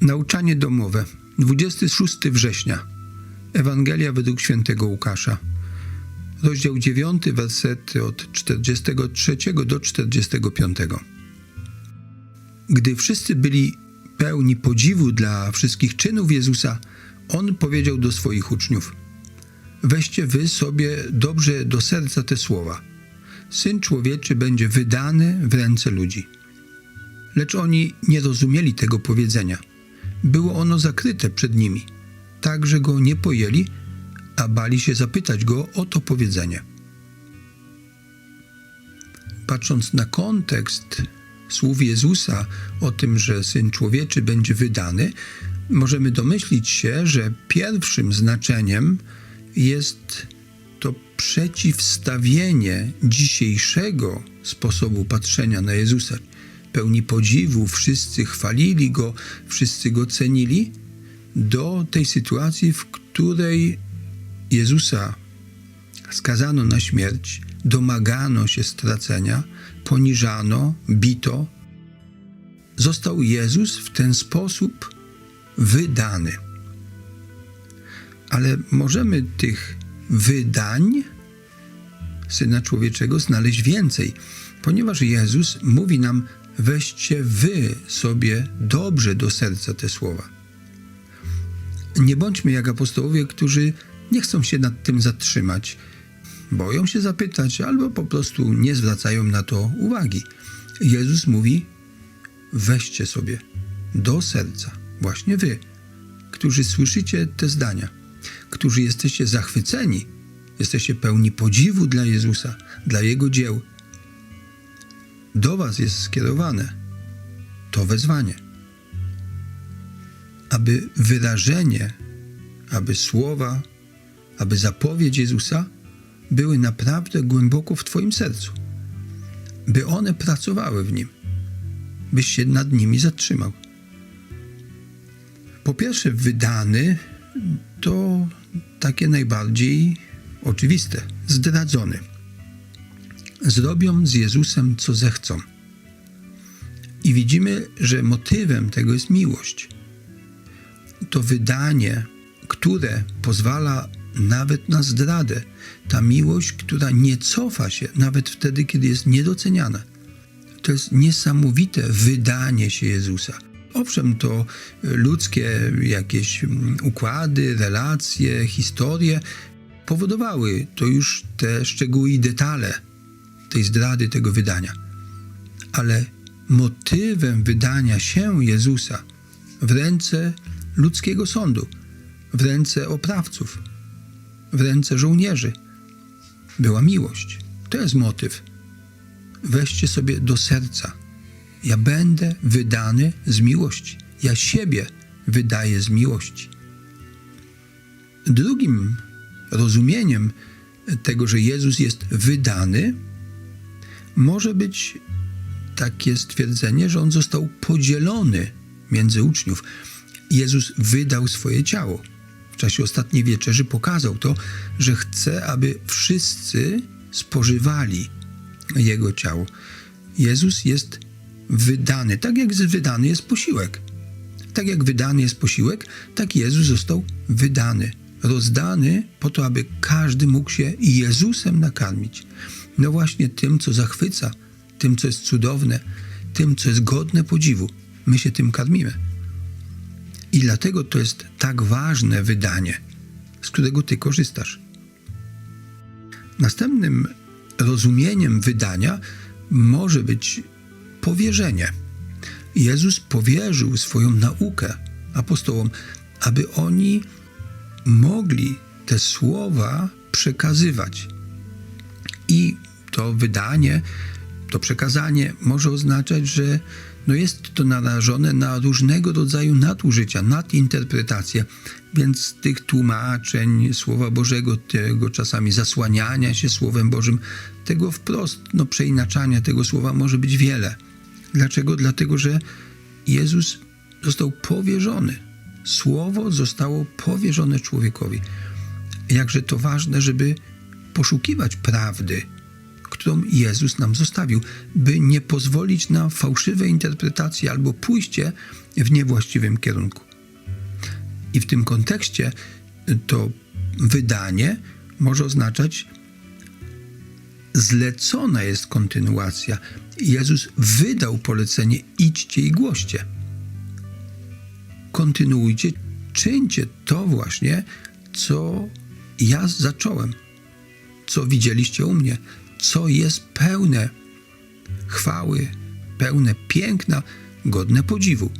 Nauczanie domowe. 26 września. Ewangelia według świętego Łukasza. Rozdział 9, wersety od 43 do 45. Gdy wszyscy byli pełni podziwu dla wszystkich czynów Jezusa, on powiedział do swoich uczniów: Weźcie wy sobie dobrze do serca te słowa. Syn człowieczy będzie wydany w ręce ludzi. Lecz oni nie rozumieli tego powiedzenia. Było ono zakryte przed nimi, tak że go nie pojęli, a bali się zapytać go o to powiedzenie. Patrząc na kontekst słów Jezusa o tym, że syn człowieczy będzie wydany, możemy domyślić się, że pierwszym znaczeniem jest to przeciwstawienie dzisiejszego sposobu patrzenia na Jezusa. Pełni podziwu, wszyscy chwalili go, wszyscy go cenili, do tej sytuacji, w której Jezusa skazano na śmierć, domagano się stracenia, poniżano, bito. Został Jezus w ten sposób wydany. Ale możemy tych wydań Syna Człowieczego znaleźć więcej, ponieważ Jezus mówi nam: weźcie wy sobie dobrze do serca te słowa. Nie bądźmy jak apostołowie, którzy nie chcą się nad tym zatrzymać, boją się zapytać albo po prostu nie zwracają na to uwagi. Jezus mówi: weźcie sobie do serca, właśnie wy, którzy słyszycie te zdania, którzy jesteście zachwyceni, jesteście pełni podziwu dla Jezusa, dla Jego dzieł. Do Was jest skierowane to wezwanie, aby wyrażenie, aby słowa, aby zapowiedź Jezusa były naprawdę głęboko w Twoim sercu, by one pracowały w nim, byś się nad nimi zatrzymał. Po pierwsze, wydany to takie najbardziej oczywiste, zdradzony. Zrobią z Jezusem, co zechcą. I widzimy, że motywem tego jest miłość. To wydanie, które pozwala nawet na zdradę. Ta miłość, która nie cofa się nawet wtedy, kiedy jest niedoceniana. To jest niesamowite wydanie się Jezusa. Owszem, to ludzkie jakieś układy, relacje, historie powodowały to już te szczegóły i detale tej zdrady, tego wydania. Ale motywem wydania się Jezusa w ręce ludzkiego sądu, w ręce oprawców, w ręce żołnierzy była miłość. To jest motyw. Weźcie sobie do serca. Ja będę wydany z miłości. Ja siebie wydaję z miłości. Drugim rozumieniem tego, że Jezus jest wydany, może być takie stwierdzenie, że on został podzielony między uczniów. Jezus wydał swoje ciało. W czasie ostatniej wieczerzy pokazał to, że chce, aby wszyscy spożywali jego ciało. Jezus jest wydany, tak jak wydany jest posiłek. Tak jak wydany jest posiłek, tak Jezus został wydany, rozdany po to, aby każdy mógł się Jezusem nakarmić. No właśnie tym, co zachwyca, tym, co jest cudowne, tym, co jest godne podziwu. My się tym karmimy. I dlatego to jest tak ważne wydanie, z którego ty korzystasz. Następnym rozumieniem wydania może być powierzenie. Jezus powierzył swoją naukę apostołom, aby oni mogli te słowa przekazywać. I to wydanie, to przekazanie może oznaczać, że no jest to narażone na różnego rodzaju nadużycia, nadinterpretacje, więc tych tłumaczeń Słowa Bożego, tego czasami zasłaniania się Słowem Bożym, tego wprost no, przeinaczania tego słowa może być wiele. Dlaczego? Dlatego, że Jezus został powierzony. Słowo zostało powierzone człowiekowi. Jakże to ważne, żeby poszukiwać prawdy, którą Jezus nam zostawił, by nie pozwolić na fałszywe interpretacje albo pójście w niewłaściwym kierunku. I w tym kontekście to wydanie może oznaczać zlecona jest kontynuacja. Jezus wydał polecenie: idźcie i głoście. Kontynuujcie, czyńcie to właśnie, co ja zacząłem, co widzieliście u mnie, co jest pełne chwały, pełne piękna, godne podziwu.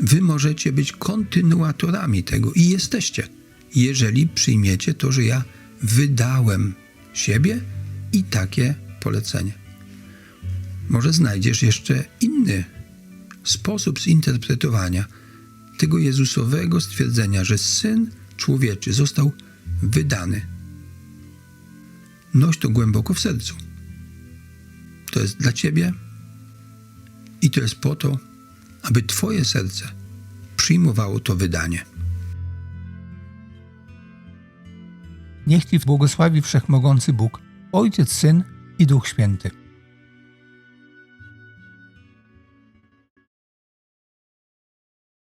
Wy możecie być kontynuatorami tego i jesteście, jeżeli przyjmiecie to, że ja wydałem siebie i takie polecenie. Może znajdziesz jeszcze inny sposób zinterpretowania tego Jezusowego stwierdzenia, że Syn Człowieczy został wydany. Noś to głęboko w sercu. To jest dla Ciebie i to jest po to, aby Twoje serce przyjmowało to wydanie. Niech Ci błogosławi Wszechmogący Bóg, Ojciec, Syn i Duch Święty.